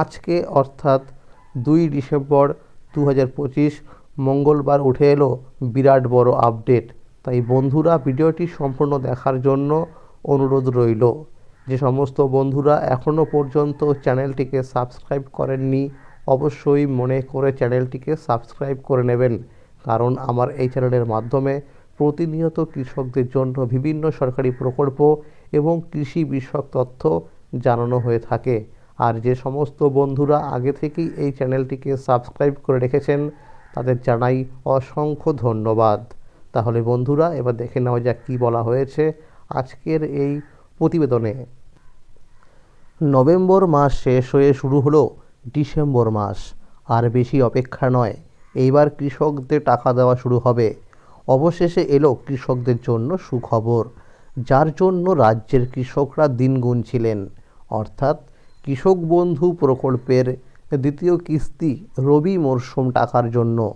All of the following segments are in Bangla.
আজকে অর্থাৎ দুই ডিসেম্বর দু হাজার পঁচিশ মঙ্গলবার উঠে এলো বিরাট বড় আপডেট। তাই বন্ধুরা, ভিডিওটি সম্পূর্ণ দেখার জন্য অনুরোধ রইল। যে সমস্ত বন্ধুরা এখনও পর্যন্ত চ্যানেলটিকে সাবস্ক্রাইব করেননি, অবশ্যই মনে করে চ্যানেলটিকে সাবস্ক্রাইব করে নেবেন। কারণ আমার এই চ্যানেলের মাধ্যমে প্রতিনিয়ত কৃষকদের জন্য বিভিন্ন সরকারি প্রকল্প এবং কৃষি বিষয়ক তথ্য জানানো হয়ে থাকে। আর যে সমস্ত বন্ধুরা আগে থেকেই এই চ্যানেলটিকে সাবস্ক্রাইব করে রেখেছেন, তাদের জানাই অসংখ্য ধন্যবাদ। তাহলে বন্ধুরা, এবার দেখে নেওয়া যাক কী বলা হয়েছে আজকের এই প্রতিবেদনে। নভেম্বর মাস শেষ হয়ে শুরু হলো ডিসেম্বর মাস, আর বেশি অপেক্ষা নয়, এইবার কৃষকদের টাকা দেওয়া শুরু হবে। অবশেষে এলো কৃষকদের জন্য সুখবর, যার জন্য রাজ্যের কৃষকরা দিন গুনছিলেন অর্থাৎ কৃষক বন্ধু প্রকল্পের দ্বিতীয় কিস্তি রবি মরশুম টাকার জন্য।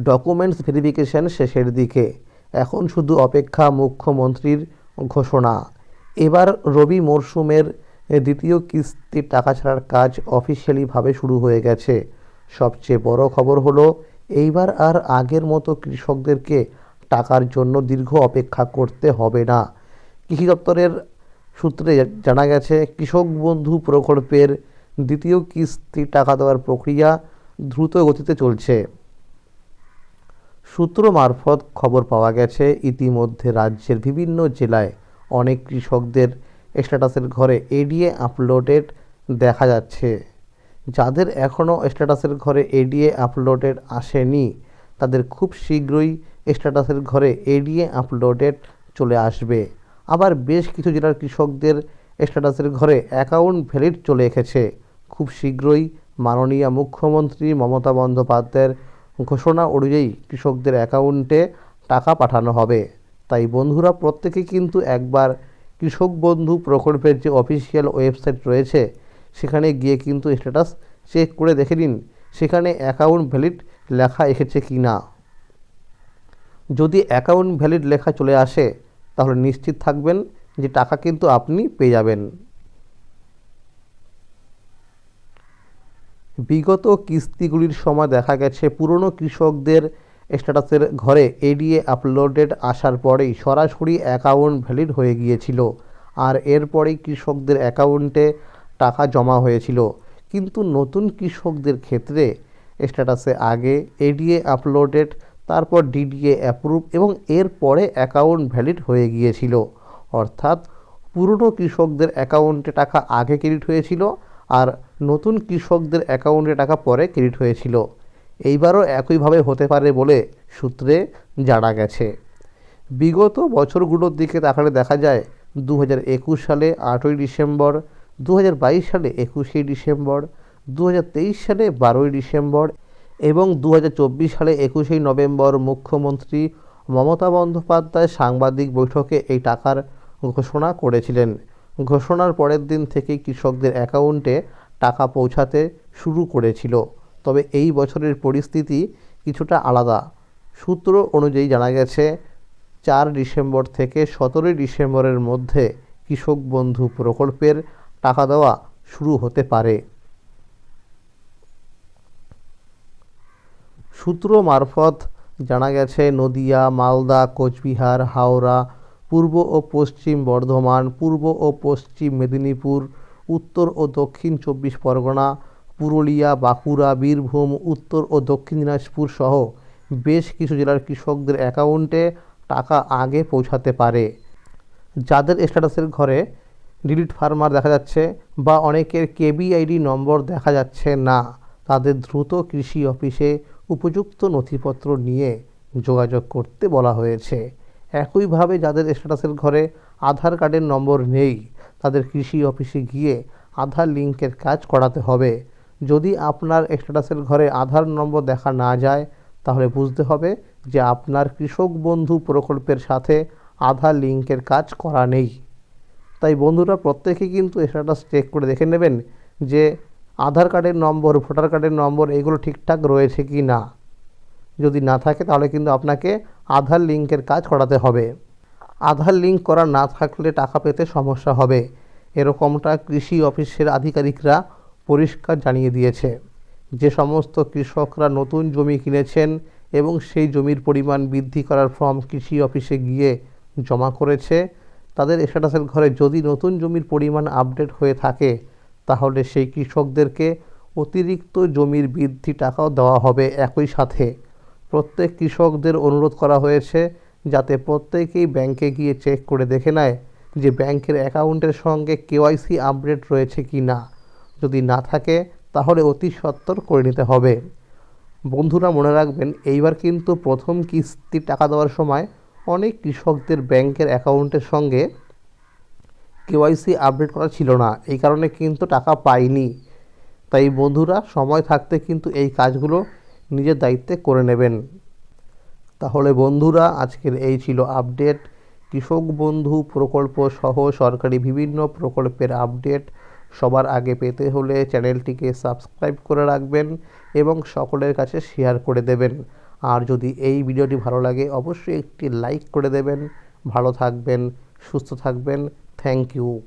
ডকুমেন্টস ভেরিফিকেশন শেষের দিকে। এখন শুধু অপেক্ষা মুখ্যমন্ত্রীর ঘোষণা। এবার রবি মরশুমের দ্বিতীয় কিস্তির টাকা ছাড়ার কাজ অফিসিয়ালিভাবে শুরু হয়ে গেছে। সবচেয়ে বড় খবর হলো, এইবার আর আগের মতো কৃষকদেরকে টাকার জন্য দীর্ঘ অপেক্ষা করতে হবে না। কৃষি দপ্তরের সূত্রে জানা গেছে, কৃষক বন্ধু প্রকল্পের দ্বিতীয় কিস্তি টাকা দেওয়ার প্রক্রিয়া দ্রুত গতিতে চলছে। সূত্র মারফত খবর পাওয়া গেছে, ইতিমধ্যে রাজ্যের বিভিন্ন জেলায় অনেক কৃষকদের স্ট্যাটাসের ঘরে এডিএ আপলোডেড দেখা যাচ্ছে। যাদের এখনও স্ট্যাটাসের ঘরে এডিএ আপলোডেড আসেনি, তাদের খুব শীঘ্রই স্ট্যাটাসের ঘরে এডিএ আপলোডেড চলে আসবে। আবার বেশ কিছু জেলার কৃষকদের স্ট্যাটাসের ঘরে অ্যাকাউন্ট ভ্যালিড চলে এসেছে। খুব শীঘ্রই মাননীয় মুখ্যমন্ত্রী মমতা বন্দ্যোপাধ্যায়ের ঘোষণা অনুযায়ী কৃষকদের অ্যাকাউন্টে টাকা পাঠানো হবে। তাই বন্ধুরা, প্রত্যেকে কিন্তু একবার কৃষক বন্ধু প্রকল্পের যে অফিসিয়াল ওয়েবসাইট রয়েছে, সেখানে গিয়ে কিন্তু স্ট্যাটাস চেক করে দেখে নিন, সেখানে অ্যাকাউন্ট ভ্যালিড লেখা এসেছে কি না যদি অ্যাকাউন্ট ভ্যালিড লেখা চলে আসে তাহলে নিশ্চিত থাকবেন যে টাকা কিন্তু আপনি পেয়ে যাবেন। বিগত কিস্তিগুলির সময় দেখা গেছে, পুরনো কৃষকদের স্ট্যাটাসের ঘরে এডিএ আপলোডেড আসার পরেই সরাসরি অ্যাকাউন্ট ভ্যালিড হয়ে গিয়েছিল আর এরপরেই কৃষকদের অ্যাকাউন্টে টাকা জমা হয়েছিল। কিন্তু নতুন কৃষকদের ক্ষেত্রে স্ট্যাটাসে আগে এডিএ আপলোডেড তারপর ডিডিএ অ্যাপ্রুভ এবং এরপরে অ্যাকাউন্ট ভ্যালিড হয়ে গিয়েছিল। অর্থাৎ পুরনো কৃষকদের অ্যাকাউন্টে টাকা আগে ক্রেডিট হয়েছিল আর নতুন কৃষকদের অ্যাকাউন্টে টাকা পরে ক্রেডিট হয়েছিল। এইবারও একইভাবে হতে পারে বলে সূত্রে জানা গেছে। বিগত বছরগুলোর দিকে তাকালে দেখা যায় দু হাজার একুশ সালে আটই ডিসেম্বর দু হাজার বাইশ সালে একুশে ডিসেম্বর দু হাজার তেইশ সালে বারোই ডিসেম্বর এবং দু হাজার চব্বিশ সালে একুশেই নভেম্বর মুখ্যমন্ত্রী মমতা বন্দ্যোপাধ্যায় সাংবাদিক বৈঠকে এই টাকার ঘোষণা করেছিলেন। ঘোষণার পরের দিন থেকেই কৃষকদের অ্যাকাউন্টে টাকা পৌঁছাতে শুরু করেছিল। তবে এই বছরের পরিস্থিতি কিছুটা আলাদা। সূত্র অনুযায়ী জানা গেছে, চার ডিসেম্বর থেকে সতেরোই ডিসেম্বরের মধ্যে কৃষক বন্ধু প্রকল্পের টাকা দেওয়া শুরু হতে পারে। সূত্র মারফত জানা গেছে, নদিয়া, মালদা, কোচবিহার, হাওড়া, পূর্ব ও পশ্চিম বর্ধমান, পূর্ব ও পশ্চিম মেদিনীপুর, উত্তর ও দক্ষিণ চব্বিশ পরগনা, পুরুলিয়া, বাঁকুড়া, বীরভূম, উত্তর ও দক্ষিণ দিনাজপুর সহ বেশ কিছু জেলার কৃষকদের অ্যাকাউন্টে টাকা আগে পৌঁছাতে পারে। যাদের স্ট্যাটাসের ঘরে ডিলিট ফার্মার দেখা যাচ্ছে বা অনেকের কেবিআইডি নম্বর দেখা যাচ্ছে না, তাদের দ্রুত কৃষি অফিসে উপযুক্ত নথিপত্র নিয়ে যোগাযোগ করতে বলা হয়েছে। একইভাবে যাদের স্ট্যাটাসের ঘরে আধার কার্ডের নম্বর নেই, তাদের কৃষি অফিসে গিয়ে আধার লিঙ্কের কাজ করাতে হবে। যদি আপনার স্ট্যাটাসের ঘরে আধার নম্বর দেখা না যায়, তাহলে বুঝতে হবে যে আপনার কৃষক বন্ধু প্রকল্পের সাথে আধার লিঙ্কের কাজ করা নেই। তাই বন্ধুরা প্রত্যেকেই কিন্তু স্ট্যাটাস চেক করে দেখে নেবেন যে আধার কার্ডের নম্বর, ভোটার কার্ডের নম্বর এগুলো ঠিকঠাক রয়েছে কি না? যদি না থাকে তাহলে কিন্তু আপনাকে আধার লিঙ্কের কাজ করাতে হবে। আধার লিঙ্ক করা না থাকলে টাকা পেতে সমস্যা হবে। এরকমটা কৃষি অফিসের আধিকারিকরা পরিষ্কার জানিয়ে দিয়েছে। যে সমস্ত কৃষকরা নতুন জমি কিনেছেন এবং সেই জমির পরিমাণ বৃদ্ধি করার ফর্ম কৃষি অফিসে গিয়ে জমা করেছে, তাদের স্ট্যাটাসের ঘরে যদি নতুন জমির পরিমাণ আপডেট হয়ে থাকে তাহলে সেই কৃষকদেরকে অতিরিক্ত জমির বৃদ্ধি টাকাও দেওয়া হবে একই সাথে। প্রত্যেক কৃষকদের অনুরোধ করা হয়েছে যাতে প্রত্যেকেই ব্যাংকে গিয়ে চেক করে দেখে নেয় যে ব্যাংকের অ্যাকাউন্টের সঙ্গে কেওয়াইসি আপডেট রয়েছে কি না। যদি না থাকে, তাহলে অতি সত্বর করে নিতে হবে। বন্ধুরা, মনে রাখবেন, এইবার কিন্তু প্রথম কিস্তি টাকা দেওয়ার সময় অনেক কৃষকদের ব্যাংকের অ্যাকাউন্টের সঙ্গে কেওয়াইসি আপডেট করা ছিল না। এই কারণে কিন্তু টাকা পায়নি তাই বন্ধুরা, সময় থাকতে কিন্তু এই কাজগুলো নিজের দায়িত্বে করে নেবেন। তাহলে বন্ধুরা, আজকের এই ছিল আপডেট। কৃষক বন্ধু প্রকল্প সহ সরকারি বিভিন্ন প্রকল্পের আপডেট সবার আগে পেতে হলে চ্যানেলটিকে সাবস্ক্রাইব করে রাখবেন এবং সকলের কাছে শেয়ার করে দেবেন। আর যদি এই ভিডিওটি ভালো লাগে, অবশ্যই একটি লাইক করে দেবেন। ভালো থাকবেন, সুস্থ থাকবেন। Thank you.